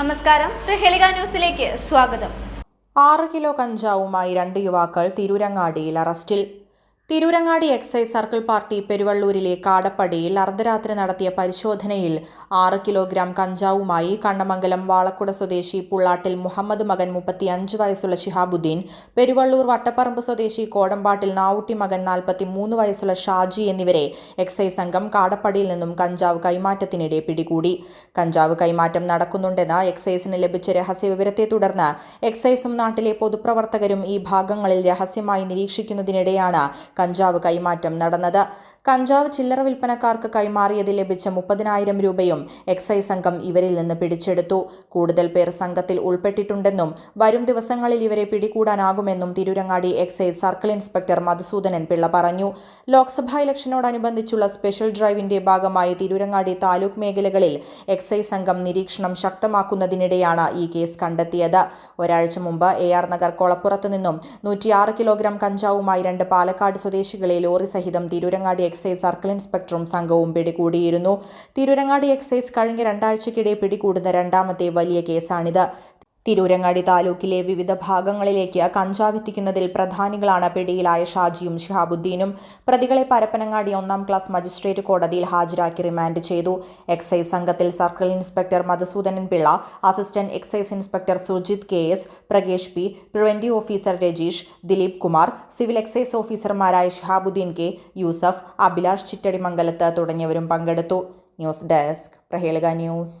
നമസ്കാരം. പ്രഹേളിക ന്യൂസിലേക്ക് സ്വാഗതം. ആറ് കിലോ കഞ്ചാവുമായി രണ്ട് യുവാക്കൾ തിരൂരങ്ങാടിയിൽ അറസ്റ്റിൽ. തിരൂരങ്ങാടി എക്സൈസ് സർക്കിൾ പാർട്ടി പെരുവള്ളൂരിലെ കാടപ്പടിയിൽ അർദ്ധരാത്രി നടത്തിയ പരിശോധനയിൽ ആറ് കിലോഗ്രാം കഞ്ചാവുമായി കണ്ണമംഗലം വാളക്കുട സ്വദേശി പുള്ളാട്ടിൽ മുഹമ്മദ് മകൻ മുപ്പത്തി അഞ്ച് വയസ്സുള്ള ഷിഹാബുദ്ദീൻ പെരുവള്ളൂർ വട്ടപ്പറമ്പ് സ്വദേശി കോടമ്പാട്ടിൽ നാവുട്ടി മകൻ നാൽപ്പത്തി മൂന്ന് വയസ്സുള്ള ഷാജി എന്നിവരെ എക്സൈസ് സംഘം കാടപ്പടിയിൽ നിന്നും കഞ്ചാവ് കൈമാറ്റത്തിനിടെ പിടികൂടി. കഞ്ചാവ് കൈമാറ്റം നടക്കുന്നുണ്ടെന്ന എക്സൈസിന് ലഭിച്ച രഹസ്യവിവരത്തെ തുടർന്ന് എക്സൈസും നാട്ടിലെ പൊതുപ്രവർത്തകരും ഈ ഭാഗങ്ങളിൽ രഹസ്യമായി നിരീക്ഷിക്കുന്നതിനിടെയാണ് കഞ്ചാവ് കൈമാറ്റം നടന്നത്. കഞ്ചാവ് ചില്ലറ വിൽപ്പനക്കാർക്ക് കൈമാറിയതിൽ ലഭിച്ച മുപ്പതിനായിരം രൂപയും എക്സൈസ് സംഘം ഇവരിൽ നിന്ന് പിടിച്ചെടുത്തു. കൂടുതൽ പേർ സംഘത്തിൽ ഉൾപ്പെട്ടിട്ടുണ്ടെന്നും വരും ദിവസങ്ങളിൽ ഇവരെ പിടികൂടാനാകുമെന്നും Tirurangadi excise circle inspector Madhusoodanan Pillai പറഞ്ഞു. ലോക്സഭാ ഇലക്ഷനോടനുബന്ധിച്ചുള്ള സ്പെഷ്യൽ ഡ്രൈവിന്റെ ഭാഗമായി തിരൂരങ്ങാടി താലൂക്ക് മേഖലകളിൽ എക്സൈസ് സംഘം നിരീക്ഷണം ശക്തമാക്കുന്നതിനിടെയാണ് ഈ കേസ് കണ്ടെത്തിയത്. ഒരാഴ്ച മുമ്പ് എ ആർ നഗർ കൊളപ്പുറത്ത് നിന്നും നൂറ്റിയാറ് കിലോഗ്രാം കഞ്ചാവുമായി രണ്ട് പാലക്കാട് സ്വദേശികളെ ലോറി സഹിതം തിരൂരങ്ങാടി എക്സൈസ് സർക്കിൾ ഇൻസ്പെക്ടറും സംഘവും പിടികൂടിയിരുന്നു. തിരൂരങ്ങാടി എക്സൈസ് കഴിഞ്ഞ രണ്ടാഴ്ചക്കിടെ പിടികൂടുന്ന രണ്ടാമത്തെ വലിയ കേസാണിത്. തിരൂരങ്ങാടി താലൂക്കിലെ വിവിധ ഭാഗങ്ങളിലേക്ക് കഞ്ചാവ് എത്തിക്കുന്നതിൽ പ്രധാനികളാണ് പിടിയിലായ ഷാജിയും ഷിഹാബുദ്ദീനും. പ്രതികളെ പരപ്പനങ്ങാടി ഒന്നാം ക്ലാസ് മജിസ്ട്രേറ്റ് കോടതിയിൽ ഹാജരാക്കി റിമാൻഡ് ചെയ്തു. എക്സൈസ് സംഘത്തിൽ circle inspector Madhusoodanan Pillai assistant excise inspector Sujith K S Prakesh P preventive officer Rajeesh Dileep Kumar civil excise ഓഫീസർമാരായ ഷിഹാബുദ്ദീൻ കെ യൂസഫ് അഭിലാഷ് ചിറ്റടിമംഗലത്ത് തുടങ്ങിയവരും പങ്കെടുത്തു. News desk Prahelika news.